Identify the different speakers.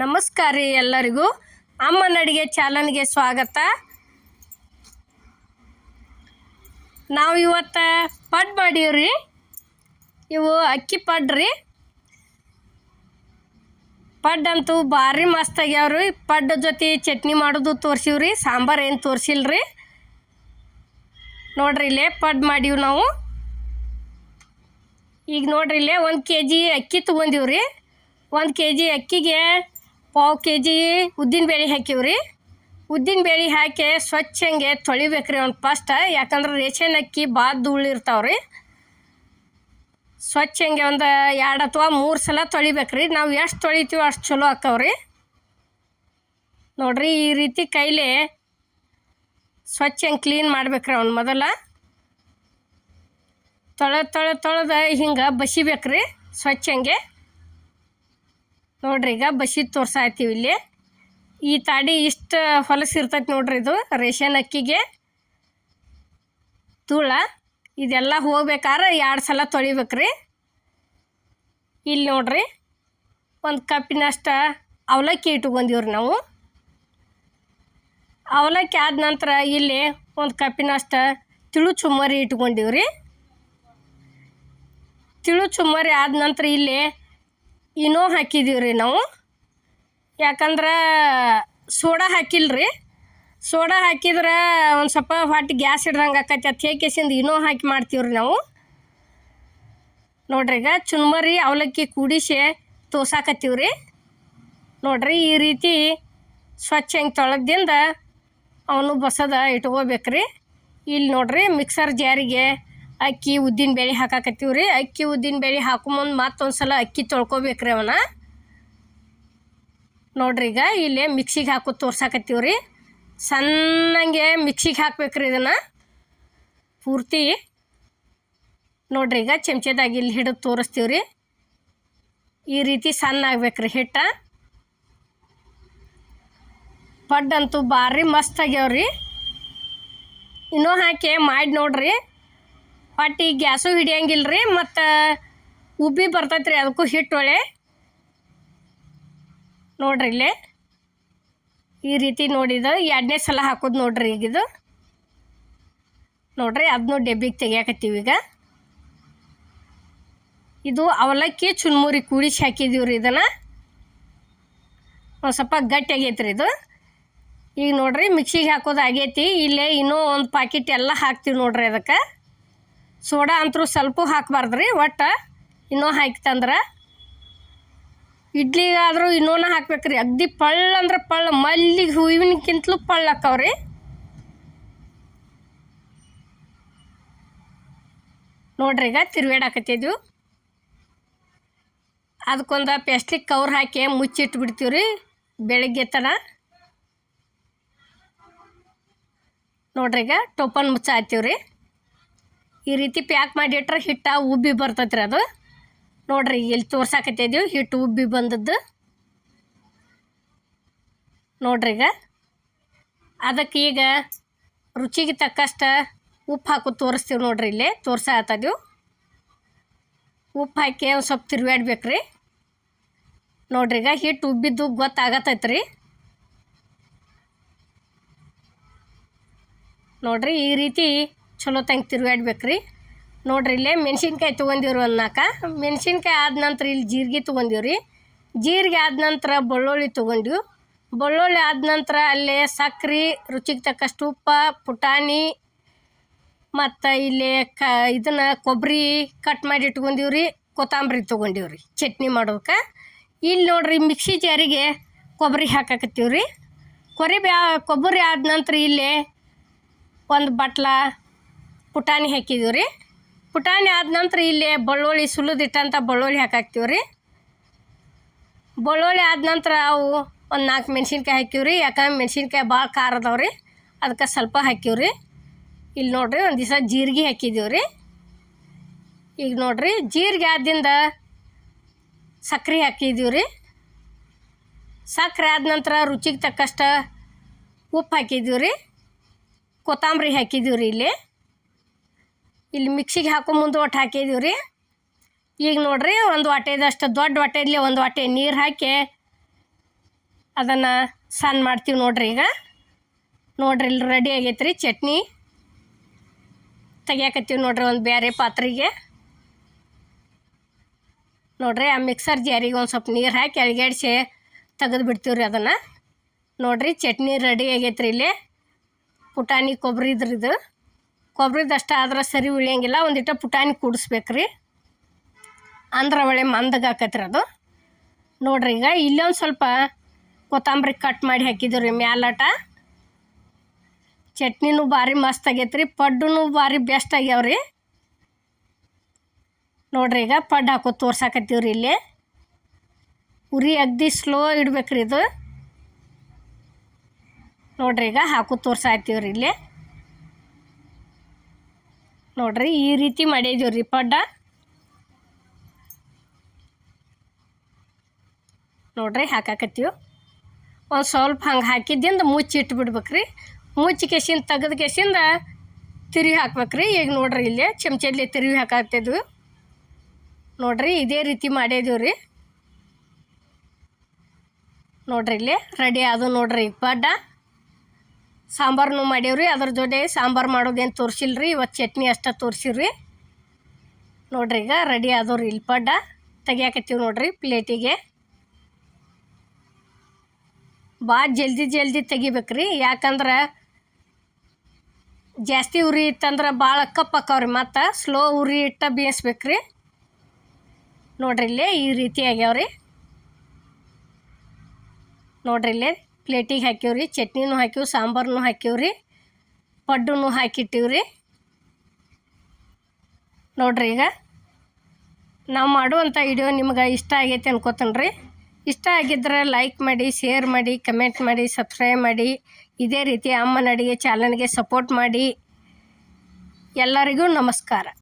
Speaker 1: ನಮಸ್ಕಾರ ರೀ ಎಲ್ಲರಿಗೂ. ಅಮ್ಮನ ಅಡುಗೆ ಚಾನಲ್ಗೆ ಸ್ವಾಗತ. ನಾವು ಇವತ್ತು ಪಡ್ ಮಾಡೀವ್ರಿ ಇವು ಅಕ್ಕಿ ಪಡ್ ರೀ. ಪಡ್ ಅಂತೂ ಭಾರಿ ಮಸ್ತ್ ಆಗ್ಯಾವ್ರಿ ಪಡ್ ಜೊತೆ ಚಟ್ನಿ ಮಾಡೋದು ತೋರ್ಸಿವ್ರಿ ಸಾಂಬಾರು ಏನು ತೋರಿಸಿಲ್ಲ ರೀ. ನೋಡ್ರಿ ಇಲ್ಲೇ ಪಡ್ ಮಾಡೀವಿ ನಾವು. ಈಗ ನೋಡ್ರಿ ಇಲ್ಲೇ ಒಂದು ಕೆ ಜಿ ಅಕ್ಕಿ ತೊಗೊಂಡೀವ್ರಿ ಒಂದು ಕೆ ಜಿ ಅಕ್ಕಿಗೆ ಪಾವು ಕೆ ಜಿ ಉದ್ದಿನಬೇಳೆ ಹಾಕಿವ್ರಿ. ಉದ್ದಿನಬೇಳೆ ಹಾಕಿ ಸ್ವಚ್ಛಂಗೆ ತೊಳಿಬೇಕ್ರಿ ಅವ್ನು ಫಸ್ಟ್ ಯಾಕಂದ್ರೆ ರೇಷನ್ ಅಕ್ಕಿ ಭಾಳ ಇರ್ತಾವ್ರಿ. ಸ್ವಚ್ಛಂಗೆ ಒಂದು ಎರಡು ಅಥವಾ ಮೂರು ಸಲ ತೊಳಿಬೇಕ್ರಿ. ನಾವು ಎಷ್ಟು ತೊಳಿತೀವೋ ಅಷ್ಟು ಚಲೋ ಹಾಕವ್ರಿ ನೋಡ್ರಿ ಈ ರೀತಿ ಕೈಲಿ ಸ್ವಚ್ಛಂಗೆ ಕ್ಲೀನ್ ಮಾಡ್ಬೇಕ್ರಿ ಅವ್ನು ಮೊದಲ. ತೊಳೆ ತೊಳೆ, ತೊಳೆದ ಹಿಂಗೆ ಬಸಿಬೇಕ್ರಿ ಸ್ವಚ್ಛಂಗೆ ನೋಡ್ರಿ, ಈಗ ಬಸಿ ತೋರ್ಸಾಯ್ತೀವಿ ಇಲ್ಲಿ. ಈ ತಾಡಿ ಇಷ್ಟು ಹೊಲಸು ಇರ್ತೈತಿ ನೋಡ್ರಿ ಇದು, ರೇಷನ್ ಅಕ್ಕಿಗೆ. ತೂಳ ಇದೆಲ್ಲ ಹೋಗ್ಬೇಕಾದ್ರೆ ಎರಡು ಸಲ ತೊಳಿಬೇಕ್ರಿ. ಇಲ್ಲಿ ನೋಡ್ರಿ, ಒಂದು ಕಪ್ಪಿನಷ್ಟ ಅವಲಕ್ಕಿ ಇಟ್ಕೊಂಡಿವ್ರಿ ನಾವು. ಅವಲಕ್ಕಿ ಆದ ನಂತರ ಇಲ್ಲಿ ಒಂದು ಕಪ್ಪಿನಷ್ಟ ತಿಳು ಚುಮ್ಮರಿ ಇಟ್ಕೊಂಡಿವ್ರಿ. ತಿಳು ಚುಮ್ಮರಿ ಆದ ನಂತರ ಇಲ್ಲಿ ಇನೋ ಹಾಕಿದೀವಿ ರೀ ನಾವು. ಯಾಕಂದ್ರೆ ಸೋಡಾ ಹಾಕಿಲ್ಲ ರೀ ಸೋಡಾ ಹಾಕಿದ್ರೆ ಒಂದು ಸ್ವಲ್ಪ ಹೊಟ್ಟೆ ಗ್ಯಾಸ್ ಹಿಡ್ದಂಗೆ ಆಕತಿ ಅದು ಇನೋ ಹಾಕಿ ಮಾಡ್ತೀವಿ ರೀ ನಾವು. ನೋಡ್ರಿ ಈಗ ಚುನ್ಮರಿ, ಅವಲಕ್ಕಿ, ಕೂಡಿಸಿ ತೋಸಾಕತ್ತೀವಿ ರೀ ನೋಡ್ರಿ ಈ ರೀತಿ ಸ್ವಚ್ಛ ಹಿಂಗೆ ತೊಳೆದಿಂದ ಅವನು ಬಸದ ಇಟ್ಕೋಬೇಕ್ರಿ. ಇಲ್ಲಿ ನೋಡ್ರಿ ಮಿಕ್ಸರ್ ಜಾರಿಗೆ ಅಕ್ಕಿ ಉದ್ದಿನ ಬೇಳೆ ಹಾಕಾಕತ್ತೀವಿ ರೀ ಅಕ್ಕಿ ಉದ್ದಿನ ಬೇಳೆ ಹಾಕೊಂಬಂದು ಮತ್ತೊಂದು ಸಲ ಅಕ್ಕಿ ತೊಳ್ಕೊಬೇಕ್ರಿ ಅವನ. ನೋಡ್ರಿ ಈಗ ಇಲ್ಲಿ ಮಿಕ್ಸಿಗೆ ಹಾಕು ತೋರ್ಸಾಕತ್ತೀವಿ ರೀ ಸಣ್ಣಂಗೆ ಮಿಕ್ಸಿಗೆ ಹಾಕ್ಬೇಕು ರೀ ಇದನ್ನು. ಪೂರ್ತಿ ನೋಡ್ರಿ ಈಗ ಚಮಚದಾಗ ಇಲ್ಲಿ ಹಿಡಿದು ತೋರಿಸ್ತೀವಿ ರೀ ಈ ರೀತಿ ಸಣ್ಣ ಆಗ್ಬೇಕ್ರಿ ಹಿಟ್ಟ. ಪಡ್ ಅಂತೂ ಭಾರಿ ಮಸ್ತ್ ಆಗ್ಯಾವ್ರಿ ಇನ್ನೂ ಹಾಕಿ ಮಾಡಿ ನೋಡ್ರಿ. ಪಟ್ಟಿ ಗ್ಯಾಸು ಹಿಡಿಯಂಗಿಲ್ಲ ರೀ ಮತ್ತು ಉಬ್ಬಿ ಬರ್ತೈತೆ ರೀ ಅದಕ್ಕೂ ಹಿಟ್ಟು ಒಳ್ಳೆ. ನೋಡ್ರಿ ಇಲ್ಲೇ. ಈ ರೀತಿ ನೋಡಿದ ಎರಡನೇ ಸಲ ಹಾಕೋದು ನೋಡ್ರಿ ಈಗಿದು. ನೋಡ್ರಿ ಅದನ್ನು ಡೆಬ್ಬಿಗೆ ತೆಗಿಯಾಕತ್ತೀವಿ ಈಗ. ಇದು ಅವಲಕ್ಕಿ ಚುನ್ಮುರಿ ಕೂಡಿಸಿ ಹಾಕಿದೀವಿ ರೀ ಇದನ್ನು. ಒಂದು ಸ್ವಲ್ಪ ಗಟ್ಟಿ ಆಗೈತೆ ರೀ ಇದು. ಈಗ ನೋಡ್ರಿ ಮಿಕ್ಸಿಗೆ ಹಾಕೋದು ಆಗೈತಿ, ಇಲ್ಲೇ ಇನ್ನೂ ಒಂದು ಪಾಕಿಟ್ ಎಲ್ಲ ಹಾಕ್ತೀವಿ ನೋಡ್ರಿ ಅದಕ್ಕೆ. ಸೋಡಾ ಅಂತರೂ ಸ್ವಲ್ಪ ಹಾಕ್ಬಾರ್ದು ರೀ ಒಟ್ಟು ಇನ್ನೂ ಹಾಕ್ತಂದ್ರೆ. ಇಡ್ಲಿಗಾದರೂ ಇನ್ನೂನ ಹಾಕ್ಬೇಕು ರೀ ಅಗ್ದಿ ಪಳ್ಳ ಅಂದ್ರೆ ಪಳ್ಳ, ಮಲ್ಲಿಗೆ ಹೂವಿನಕ್ಕಿಂತಲೂ ಪಳ್ಳ ಹಾಕವ್ರಿ ನೋಡ್ರಿ ಈಗ ತಿರ್ವೇಡಾಕತ್ತಿದ್ವು ಅದಕ್ಕೊಂದು ಪ್ಲಾಸ್ಟಿಕ್ ಕವರ್ ಹಾಕಿ ಮುಚ್ಚಿಟ್ಬಿಡ್ತೀವಿ ರೀ ಬೆಳಗ್ಗೆ ತನ. ನೋಡ್ರಿ ಈಗ ಟೋಪನ್ ಮುಚ್ಚ ಹಾಕ್ತೀವಿ ರೀ ಈ ರೀತಿ ಪ್ಯಾಕ್ ಮಾಡಿ ಮಾಡಿಟ್ರೆ ಹಿಟ್ಟ ಉಬ್ಬಿ ಬರ್ತೈತೆ ರೀ ಅದು. ನೋಡ್ರಿ ಇಲ್ಲಿ ತೋರ್ಸಾಕತ್ತಿದ್ದೀವಿ ಹಿಟ್ಟು ಉಬ್ಬಿ ಬಂದದ್ದು. ನೋಡ್ರಿ ಈಗ. ಅದಕ್ಕೆ ಈಗ ರುಚಿಗೆ ತಕ್ಕಷ್ಟು ಉಪ್ಪು ಹಾಕು ತೋರಿಸ್ತೀವಿ ನೋಡ್ರಿ ಇಲ್ಲಿ ತೋರ್ಸಾ ಉಪ್ಪು ಹಾಕಿ ಒಂದು ಸ್ವಲ್ಪ ತಿರ್ವ್ಯಾಡ್ಬೇಕು ರೀ ನೋಡ್ರಿ ಈಗ ಹಿಟ್ಟು ಉಬ್ಬಿದ್ದು ಗೊತ್ತಾಗತ್ತೈತೆ ರೀ ನೋಡ್ರಿ ಈ ರೀತಿ ಚಲೋ ತಂಗೆ ತಿರ್ಗಾಡ್ಬೇಕು ರೀ ನೋಡ್ರಿ ಇಲ್ಲೇ ಮೆಣಸಿನ್ಕಾಯಿ ತೊಗೊಂಡಿವ್ರಿ ಒಂದು ಮೆಣಸಿನ್ಕಾಯಿ ಆದ ನಂತರ ಇಲ್ಲಿ ಜೀರಿಗೆ ತೊಗೊಂಡಿವಿ ರೀ ಜೀರಿಗೆ ಆದ ನಂತರ ಬೆಳ್ಳುಳ್ಳಿ ತೊಗೊಂಡಿವ್. ಬೆಳ್ಳುಳ್ಳಿ ಆದ ನಂತರ ಅಲ್ಲೇ ಸಕ್ರೆ, ರುಚಿಗೆ ತಕ್ಕಷ್ಟು ಉಪ್ಪ, ಪುಟಾಣಿ, ಮತ್ತು ಇಲ್ಲಿ ಕ ಇದನ್ನು ಕೊಬ್ಬರಿ ಕಟ್ ಮಾಡಿ ಇಟ್ಕೊಂಡಿವ್ರಿ ಕೊತ್ತಂಬರಿ ತೊಗೊಂಡಿವ್ರಿ ಚಟ್ನಿ ಮಾಡೋಕೆ ಇಲ್ಲಿ ನೋಡ್ರಿ ಮಿಕ್ಸಿ ಜಾರಿಗೆ ಕೊಬ್ಬರಿ ಹಾಕಾಕತ್ತೀವ್ರಿ. ಕೊರಿ ಬ್ಯಾ ಕೊಬ್ಬರಿ ಆದ ನಂತರ ಇಲ್ಲಿ ಒಂದು ಬಟ್ಲ ಪುಟಾಣಿ ಹಾಕಿದ್ದೀವಿ ರೀ. ಪುಟಾಣಿ ಆದ ನಂತರ ಇಲ್ಲಿ ಬೆಳ್ಳುಳ್ಳಿ ಸುಲಿದಿಟ್ಟಂಥ ಬೆಳ್ಳುಳ್ಳಿ ಹಾಕಾಕ್ತೀವಿ ರೀ. ಬೆಳ್ಳುಳ್ಳಿ ಆದ ನಂತರ ಅವು ಒಂದು ನಾಲ್ಕು ಮೆಣಸಿನ್ಕಾಯಿ ಹಾಕಿವಿ ರೀ. ಯಾಕಂದ್ರೆ ಮೆಣಸಿನ್ಕಾಯಿ ಭಾಳ ಖಾರ ಅದಾವೆ ರೀ. ಅದಕ್ಕೆ ಸ್ವಲ್ಪ ಹಾಕಿವಿ ರೀ. ಇಲ್ಲಿ ನೋಡ್ರಿ ಒಂದು ದಿವಸ ಜೀರಿಗೆ ಹಾಕಿದ್ದೀವಿ ರೀ. ಈಗ ನೋಡ್ರಿ ಜೀರಿಗೆ ಆದಿಂದ ಸಕ್ಕರೆ ಹಾಕಿದ್ದೀವಿ ರೀ. ಸಕ್ಕರೆ ಆದ ನಂತರ ರುಚಿಗೆ ತಕ್ಕಷ್ಟು ಉಪ್ಪು ಹಾಕಿದ್ದೀವಿ ರೀ. ಕೊತ್ತಂಬರಿ ಹಾಕಿದ್ದೀವಿ ರೀ ಇಲ್ಲಿ. ಇಲ್ಲಿ ಮಿಕ್ಸಿಗೆ ಹಾಕೋ ಮುಂದೆ ಒಟ್ಟು ಹಾಕಿದೀವಿ ರೀ. ಈಗ ನೋಡ್ರಿ, ಒಂದು ಹೊಟ್ಟೆದಷ್ಟು ದೊಡ್ಡ ಹೊಟ್ಟೆಲಿ ಒಂದು ಹೊಟ್ಟೆ ನೀರು ಹಾಕಿ ಅದನ್ನು ಸಣ್ಣ ಮಾಡ್ತೀವಿ ನೋಡ್ರಿ ಈಗ. ನೋಡ್ರಿ, ಇಲ್ಲಿ ರೆಡಿ ಆಗೈತೆ ಚಟ್ನಿ. ತೆಗಿಯಾಕತ್ತೀವಿ ನೋಡ್ರಿ ಒಂದು ಬೇರೆ ಪಾತ್ರೆಗೆ. ನೋಡ್ರಿ, ಆ ಮಿಕ್ಸರ್ ಜಾರಿಗೆ ಒಂದು ಸ್ವಲ್ಪ ನೀರು ಹಾಕಿ ಅಳಿಗಾಡಿಸಿ ತೆಗೆದು ಬಿಡ್ತೀವಿ ರೀ ಅದನ್ನು. ನೋಡ್ರಿ, ಚಟ್ನಿ ರೆಡಿ ಆಗೈತೆ ಇಲ್ಲಿ. ಪುಟಾಣಿ ಕೊಬ್ಬರಿ ಇದ್ರಿದು ಕೊಬ್ಬರಿದು ದಷ್ಟ ಆದ್ರೆ ಸರಿ ಉಳಿಯಂಗಿಲ್ಲ, ಒಂದಿಟ್ಟು ಪುಟಾಣಿ ಕೂಡಿಸ್ಬೇಕು ರೀ ಅಂದ್ರೆ ಒಳ್ಳೆ ಮಂದಗೆ ಆಕತ್ರಿ ಅದು. ನೋಡ್ರಿ ಈಗ ಇಲ್ಲೊಂದು ಸ್ವಲ್ಪ ಕೊತ್ತಂಬರಿ ಕಟ್ ಮಾಡಿ ಹಾಕಿದ್ದೀವಿ ರೀ ಮ್ಯಾಲಾಟ. ಚಟ್ನಿನೂ ಭಾರಿ ಮಸ್ತ್ ಆಗೈತ್ರಿ, ಪಡ್ಡುನೂ ಪಡ್ಡು ಭಾರಿ ಬೆಸ್ಟ್ ಆಗ್ಯಾವ್ರಿ. ನೋಡ್ರಿ ಈಗ ಪಡ್ ಹಾಕೋದು ತೋರ್ಸಾಕತ್ತೀವ್ರಿ ಇಲ್ಲಿ. ಉರಿ ಅಗ್ದಿ ಸ್ಲೋ ಇಡ್ಬೇಕ್ರಿ ಇದು. ನೋಡ್ರಿ ಈಗ ಹಾಕು ತೋರ್ಸಾಕತ್ತೀವಿ ರೀ ಇಲ್ಲಿ. ನೋಡ್ರಿ ಈ ರೀತಿ ಮಾಡಿದೀವಿ ರೀ ಪಡ್ಡ. ನೋಡ್ರಿ ಹಾಕಾಕತ್ತೀವಿ. ಒಂದು ಸ್ವಲ್ಪ ಹಂಗೆ ಹಾಕಿದ್ದಿಂದ ಮುಚ್ಚಿ ಇಟ್ಬಿಡ್ಬೇಕ್ರಿ. ಮುಚ್ಚಿ ಕೆಸಿಂದ ತೆಗೆದು ಕೆಸಿಂದ ತಿರುವಿ ಹಾಕ್ಬೇಕ್ರಿ. ಈಗ ನೋಡ್ರಿ ಇಲ್ಲಿ ಚಮಚಲ್ಲಿ ತಿರುವಿ ಹಾಕಾಕ್ತಿದ್ವಿ ನೋಡ್ರಿ ಇದೇ ರೀತಿ ಮಾಡಿದೀವಿ ರೀ ನೋಡ್ರಿ ಇಲ್ಲಿ ರೆಡಿ ಅದು ನೋಡ್ರಿ ಪಡ್ಡ. ಸಾಂಬಾರನು ಮಾಡೇವ್ರಿ ಅದ್ರ ಜೊತೆ ಸಾಂಬಾರು ಮಾಡೋದೇನು ತೋರಿಸಿಲ್ಲ ರೀ ಇವತ್ತು ಚಟ್ನಿ ಅಷ್ಟೇ ತೋರಿಸಿರಿ ನೋಡ್ರಿ ಈಗ ರೆಡಿ ಆದವ್ರಿ ಇಲ್ಲಿ ಪಡ್ಡ, ತೆಗಿಯಾಕತ್ತೀವಿ ನೋಡ್ರಿ ಪ್ಲೇಟಿಗೆ. ಭಾಳ ಜಲ್ದಿ ಜಲ್ದಿ ತೆಗಿಬೇಕ್ರಿ, ಯಾಕಂದ್ರೆ ಜಾಸ್ತಿ ಉರಿ ಇತ್ತಂದ್ರೆ ಭಾಳ ಕಪ್ಪ ಆಕ್ಕವ್ರಿ ಮತ್ತು ಸ್ಲೋ ಉರಿ ಇಟ್ಟ ಬೇಯಿಸ್ಬೇಕ್ರಿ. ನೋಡ್ರಿ ಇಲ್ಲಿ ಈ ರೀತಿ ಆಗ್ಯಾವ್ರಿ. ನೋಡ್ರಿ ಇಲ್ಲಿ ಪ್ಲೇಟಿಗೆ ಹಾಕಿವ್ರಿ ಚಟ್ನಿನೂ ಹಾಕಿವಿ ಸಾಂಬಾರನು ಹಾಕಿವ್ರಿ ಪಡ್ಡುನು ಹಾಕಿಟ್ಟಿವ್ರಿ ನೋಡ್ರಿ ಈಗ, ನಾವು ಮಾಡುವಂಥ ವಿಡಿಯೋ ನಿಮ್ಗೆ ಇಷ್ಟ ಆಗೈತೆ ಅನ್ಕೋತೀನಿ ರೀ ಇಷ್ಟ ಆಗಿದ್ರೆ ಲೈಕ್ ಮಾಡಿ ಶೇರ್ ಮಾಡಿ ಕಮೆಂಟ್ ಮಾಡಿ ಸಬ್ಸ್ಕ್ರೈಬ್ ಮಾಡಿ. ಇದೇ ರೀತಿ ಅಮ್ಮನ ಅಡುಗೆ ಚಾನಲ್ಗೆ ಸಪೋರ್ಟ್ ಮಾಡಿ. ಎಲ್ಲರಿಗೂ ನಮಸ್ಕಾರ.